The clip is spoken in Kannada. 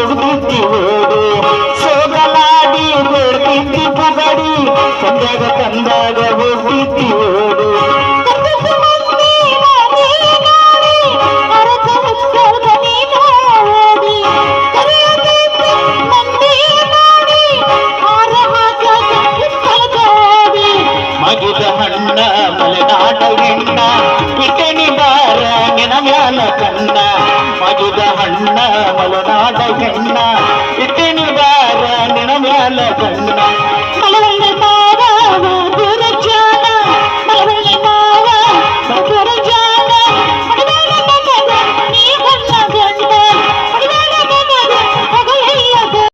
ತಂದಾಗ ಹೋಗುತ್ತಿತ್ತಿ ಸೋಗಲಾಡಿ ಬೆಳೆದಿತ್ತಿ ಬುಗಡಿ ಸಂದಾಗ ತಂದಾಗ ಹೋಗುತ್ತಿತ್ತಿ ಓಡು. ಮಗಿದ ಹಣ್ಣ, ಮಲೆನಾಡ ಹೆಣ್ಣ ಇಟನಿ ಬಾರ ನಿನ ಮ್ಯಾಲ ಕಣ್ಣ. கண்ணா மலநாட கண்ணா. இத்தினி வார நினமேல கண்ணா.